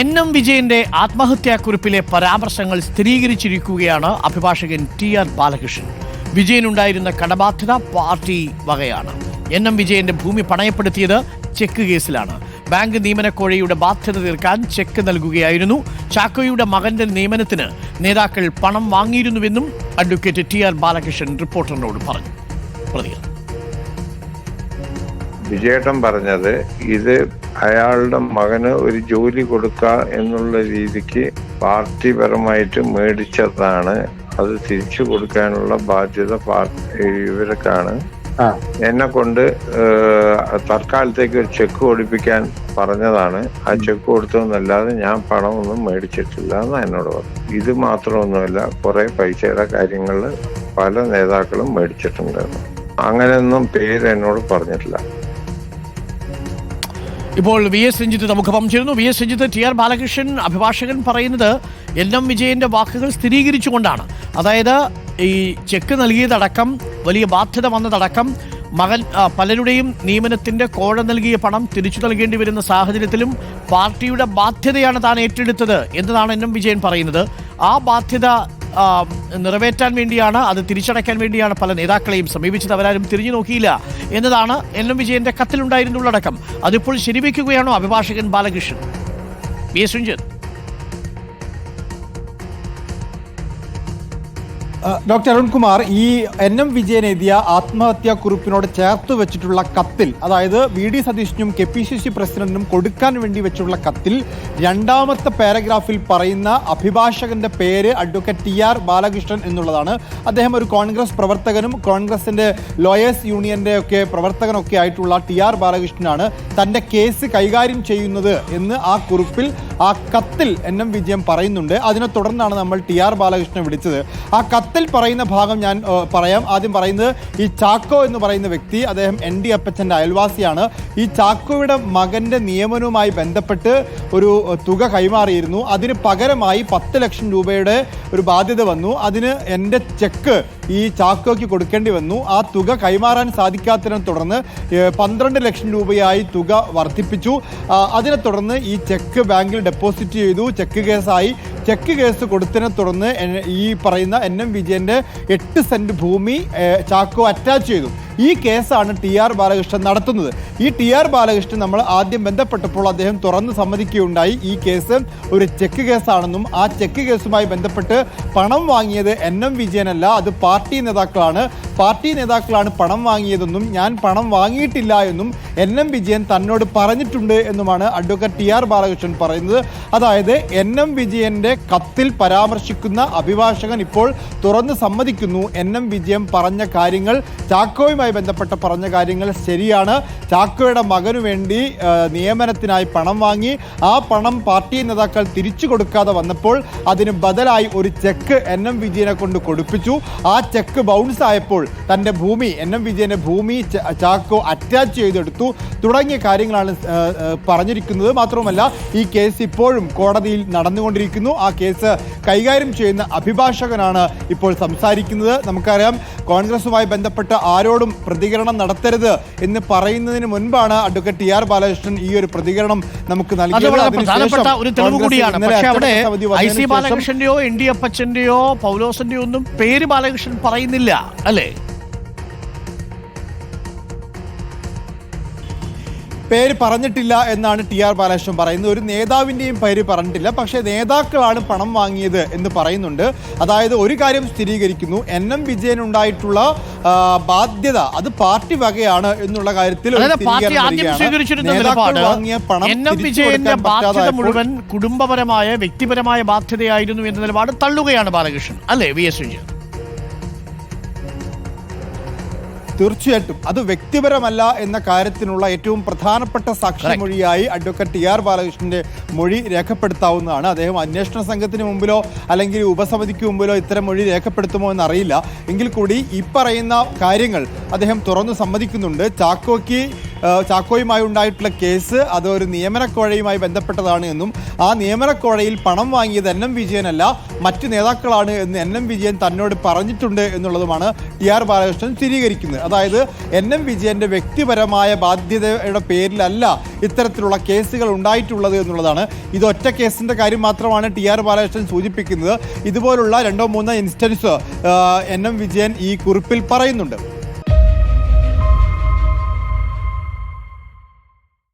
N M വിജയന്റെ ആത്മഹത്യാക്കുറിപ്പിലെ പരാമർശങ്ങൾ സ്ഥിരീകരിച്ചിരിക്കുകയാണ് അഭിഭാഷകൻ ടി ആർ ബാലകൃഷ്ണൻ. വിജയനുണ്ടായിരുന്ന കടബാധ്യത പാർട്ടി വകയാണ്. എൻ എം വിജയന്റെ ഭൂമി പണയപ്പെടുത്തിയത് ചെക്ക് കേസിലാണ്. ബാങ്ക് നിയമനക്കോഴയുടെ ബാധ്യത തീർക്കാൻ ചെക്ക് നൽകുകയായിരുന്നു. ചാക്കോയുടെ മകന്റെ നിയമനത്തിന് നേതാക്കൾ പണം വാങ്ങിയിരുന്നുവെന്നും അഡ്വക്കേറ്റ് ടി ആർ ബാലകൃഷ്ണൻ റിപ്പോർട്ടറിനോട് പറഞ്ഞു. വിജയേട്ടൻ പറഞ്ഞത് ഇത് അയാളുടെ മകന് ഒരു ജോലി കൊടുക്കുക എന്നുള്ള രീതിക്ക് പാർട്ടിപരമായിട്ട് മേടിച്ചതാണ്. അത് തിരിച്ചു കൊടുക്കാനുള്ള ബാധ്യത ഇവർക്കാണ്. എന്നെ കൊണ്ട് തൽക്കാലത്തേക്ക് ഒരു ചെക്ക് ഓടിപ്പിക്കാൻ പറഞ്ഞതാണ്. ആ ചെക്ക് കൊടുത്തതെന്നല്ലാതെ ഞാൻ പണമൊന്നും മേടിച്ചിട്ടില്ല എന്ന് എന്നോട് പറഞ്ഞു. ഇത് മാത്രമൊന്നുമല്ല കുറെ പൈസയുടെ കാര്യങ്ങൾ പല നേതാക്കളും മേടിച്ചിട്ടുണ്ടായിരുന്നു അങ്ങനെയൊന്നും പേര് എന്നോട് പറഞ്ഞിട്ടില്ല. ഇപ്പോൾ വി എസ് രഞ്ജിത്ത് നമുക്ക് ചേരുന്നു V S Ranjith T R Balakrishnan അഭിഭാഷകൻ പറയുന്നത് എൽ എം വിജയന്റെ വാക്കുകൾ സ്ഥിരീകരിച്ചുകൊണ്ടാണ്. അതായത് ഈ ചെക്ക് നൽകിയതടക്കം വലിയ ബാധ്യത വന്നതടക്കം മകൻ പലരുടെയും നിയമനത്തിന്റെ കോഴ നൽകിയ പണം തിരിച്ചു നൽകേണ്ടി വരുന്ന സാഹചര്യത്തിലും പാർട്ടിയുടെ ബാധ്യതയാണ് താൻ ഏറ്റെടുത്തത് എന്നതാണ് എൻ എം വിജയൻ പറയുന്നത്. ആ ബാധ്യത നിറവേറ്റാൻ വേണ്ടിയാണ് അത് തിരിച്ചടയ്ക്കാൻ വേണ്ടിയാണ് പല നേതാക്കളെയും സമീപിച്ചത്. അവരാരും തിരിഞ്ഞു നോക്കിയില്ല എന്നതാണ് എൻ എം വിജയന്റെ കത്തിലുണ്ടായിരുന്ന ഉള്ളടക്കം അതിപ്പോൾ ശരിവെക്കുകയാണോ അഭിഭാഷകൻ Balakrishnan? B S Ranjith doctor Arunkumar ഈ എൻ എം വിജയൻ എഴുതിയ ആത്മഹത്യാ കുറിപ്പിനോട് ചേർത്ത് വെച്ചിട്ടുള്ള കത്തിൽ അതായത് വി ഡി സതീഷിനും കെ പി സി സി പ്രസിഡന്റിനും കൊടുക്കാൻ വേണ്ടി വെച്ചുള്ള കത്തിൽ രണ്ടാമത്തെ പാരഗ്രാഫിൽ പറയുന്ന അഭിഭാഷകന്റെ പേര് അഡ്വക്കേറ്റ് ടി ആർ ബാലകൃഷ്ണൻ എന്നുള്ളതാണ്. അദ്ദേഹം ഒരു കോൺഗ്രസ് പ്രവർത്തകനും കോൺഗ്രസിന്റെ ലോയേഴ്സ് യൂണിയന്റെ ഒക്കെ പ്രവർത്തകനൊക്കെ ആയിട്ടുള്ള ടി ആർ ബാലകൃഷ്ണനാണ് തന്റെ കേസ് കൈകാര്യം ചെയ്യുന്നത് എന്ന് ആ കുറിപ്പിൽ ആ കത്തിൽ എൻ എം വിജയൻ പറയുന്നുണ്ട്. അതിനെ തുടർന്നാണ് നമ്മൾ ടി ആർ ബാലകൃഷ്ണനെ വിളിച്ചത്. ആ കത്തിൽ പറയുന്ന ഭാഗം ഞാൻ പറയാം. ആദ്യം പറയുന്നത് ഈ ചാക്കോ എന്ന് പറയുന്ന വ്യക്തി അദ്ദേഹം എൻ ഡി അപ്പച്ചന്റെ അയൽവാസിയാണ്. ഈ ചാക്കോയുടെ മകന്റെ നിയമനവുമായി ബന്ധപ്പെട്ട് ഒരു തുക കൈമാറിയിരുന്നു. അതിന് പകരമായി പത്ത് ലക്ഷം രൂപയുടെ ഒരു ബാധ്യത വന്നു. അതിന് എന്റെ ചെക്ക് ഈ ചാക്കോയ്ക്ക് കൊടുക്കേണ്ടി വന്നു. ആ തുക കൈമാറാൻ സാധിക്കാത്തതിനെ തുടർന്ന് പന്ത്രണ്ട് ലക്ഷം രൂപയായി തുക വർദ്ധിപ്പിച്ചു. അതിനെ തുടർന്ന് ഈ ചെക്ക് ബാങ്കിൽ ഡെപ്പോസിറ്റ് ചെയ്തു. ചെക്ക് കേസായി ചെക്ക് കേസ് കൊടുത്തതിനെ തുടർന്ന് ഈ പറയുന്ന എൻ എം വിജയന്റെ എട്ട് സെന്റ് ഭൂമി ചാക്കോ അറ്റാച്ച് ചെയ്തു. ഈ കേസാണ് ടി ആർ ബാലകൃഷ്ണൻ നടത്തുന്നത്. ഈ ടി ആർ ബാലകൃഷ്ണൻ നമ്മൾ ആദ്യം ബന്ധപ്പെട്ടപ്പോൾ അദ്ദേഹം തുറന്ന് സമ്മതിക്കുകയുണ്ടായി. ഈ കേസ് ഒരു ചെക്ക് കേസാണെന്നും ആ ചെക്ക് കേസുമായി ബന്ധപ്പെട്ട് പണം വാങ്ങിയത് എൻ എം വിജയനല്ല അത് പാർട്ടി നേതാക്കളാണ്. പാർട്ടി നേതാക്കളാണ് പണം വാങ്ങിയതെന്നും ഞാൻ പണം വാങ്ങിയിട്ടില്ല എന്നും എൻ എം വിജയൻ തന്നോട് പറഞ്ഞിട്ടുണ്ട് എന്നുമാണ് അഡ്വക്കേറ്റ് ടി ആർ ബാലകൃഷ്ണൻ പറയുന്നത്. അതായത് എൻ എം വിജയന്റെ കത്തിൽ പരാമർശിക്കുന്ന അഭിഭാഷകൻ ഇപ്പോൾ തുറന്ന് സമ്മതിക്കുന്നു. എൻ എം വിജയൻ പറഞ്ഞ കാര്യങ്ങൾ ചാക്കോയുമായി ബന്ധപ്പെട്ട പറഞ്ഞ കാര്യങ്ങൾ ശരിയാണ്. ചാക്കോയുടെ മകനു വേണ്ടി നിയമനത്തിനായി പണം വാങ്ങി ആ പണം പാർട്ടി നേതാക്കൾ തിരിച്ചു കൊടുക്കാതെ വന്നപ്പോൾ അതിന് ബദലായി ഒരു ചെക്ക് എൻ എം വിജയനെ കൊണ്ട് കൊടുപ്പിച്ചു. ആ ചെക്ക് ബൗൺസ് ആയപ്പോൾ തന്റെ ഭൂമി എൻ എം വിജയന്റെ ഭൂമി ചാക്കോ അറ്റാച്ച് ചെയ്തെടുത്തു. തുടങ്ങിയ കാര്യങ്ങളാണ് പറഞ്ഞിരിക്കുന്നത്. മാത്രവുമല്ല ഈ കേസ് ഇപ്പോഴും കോടതിയിൽ നടന്നുകൊണ്ടിരിക്കുന്നു. ആ കേസ് കൈകാര്യം ചെയ്യുന്ന അഭിഭാഷകനാണ് ഇപ്പോൾ സംസാരിക്കുന്നത്. നമുക്കറിയാം കോൺഗ്രസുമായി ബന്ധപ്പെട്ട് ആരോടും പ്രതികരണം നടത്തരുത് എന്ന് പറയുന്നതിന് മുൻപാണ് അഡ്വക്കേറ്റ് ടി ആർ ബാലകൃഷ്ണൻ ഈ ഒരു പ്രതികരണം നമുക്ക് നൽകിയത്. ബാലകൃഷ്ണന്റെയോ എൻ ഡി അപ്പച്ചന്റെയോ പൗലോസിന്റെയോ ഒന്നും പേര് ബാലകൃഷ്ണൻ പറയുന്നില്ല അല്ലേ? പേര് പറഞ്ഞിട്ടില്ല എന്നാണ് ടി ആർ ബാലകൃഷ്ണൻ പറയുന്നത്. ഒരു നേതാവിന്റെയും പേര് പറഞ്ഞിട്ടില്ല. പക്ഷേ നേതാക്കളാണ് പണം വാങ്ങിയത് എന്ന് പറയുന്നുണ്ട്. അതായത് ഒരു കാര്യം സ്ഥിരീകരിക്കുന്നു. എൻ എം വിജയൻ ഉണ്ടായിട്ടുള്ള ബാധ്യത അത് പാർട്ടി വകയാണ് എന്നുള്ള കാര്യത്തിൽ മുഴുവൻ കുടുംബപരമായ വ്യക്തിപരമായ ബാധ്യതയായിരുന്നു എന്ന നിലപാട് തള്ളുകയാണ് ബാലകൃഷ്ണൻ. അല്ലേ വി എസ് രഞ്ജിത്ത് തീർച്ചയായിട്ടും. അത് വ്യക്തിപരമല്ല എന്ന കാര്യത്തിനുള്ള ഏറ്റവും പ്രധാനപ്പെട്ട സാക്ഷിമൊഴിയായി അഡ്വക്കേറ്റ് ടി ആർ ബാലകൃഷ്ണന്റെ മൊഴി രേഖപ്പെടുത്താവുന്നതാണ്. അദ്ദേഹം അന്വേഷണ സംഘത്തിന് മുമ്പിലോ അല്ലെങ്കിൽ ഉപസമിതിക്ക് മുമ്പിലോ ഇത്തരം മൊഴി രേഖപ്പെടുത്തുമോ എന്നറിയില്ല. എങ്കിൽ കൂടി ഈ പറയുന്ന കാര്യങ്ങൾ അദ്ദേഹം തുറന്നു സമ്മതിക്കുന്നുണ്ട്. ചാക്കോയ്ക്ക് ചാക്കോയുമായി ഉണ്ടായിട്ടുള്ള കേസ് അത് ഒരു നിയമനക്കോഴയുമായി ബന്ധപ്പെട്ടതാണ് എന്നും ആ നിയമനക്കോഴയിൽ പണം വാങ്ങിയത് എൻ എം വിജയനല്ല മറ്റു നേതാക്കളാണ് എന്ന് എൻ എം വിജയൻ തന്നോട് പറഞ്ഞിട്ടുണ്ട് എന്നുള്ളതുമാണ് ടി ആർ ബാലകൃഷ്ണൻ സ്ഥിരീകരിക്കുന്നത്. അതായത് എൻ എം വിജയന്റെ വ്യക്തിപരമായ ബാധ്യതയുടെ പേരിലല്ല ഇത്തരത്തിലുള്ള കേസുകൾ ഉണ്ടായിട്ടുള്ളത് എന്നുള്ളതാണ്. ഇത് ഒറ്റ കേസിന്റെ കാര്യം മാത്രമാണ് ടി ആർ ബാലകൃഷ്ണൻ സൂചിപ്പിക്കുന്നത്. ഇതുപോലുള്ള രണ്ടോ മൂന്നോ ഇൻസ്റ്റൻസ് എൻ എം വിജയൻ ഈ കുറിപ്പിൽ പറയുന്നുണ്ട്.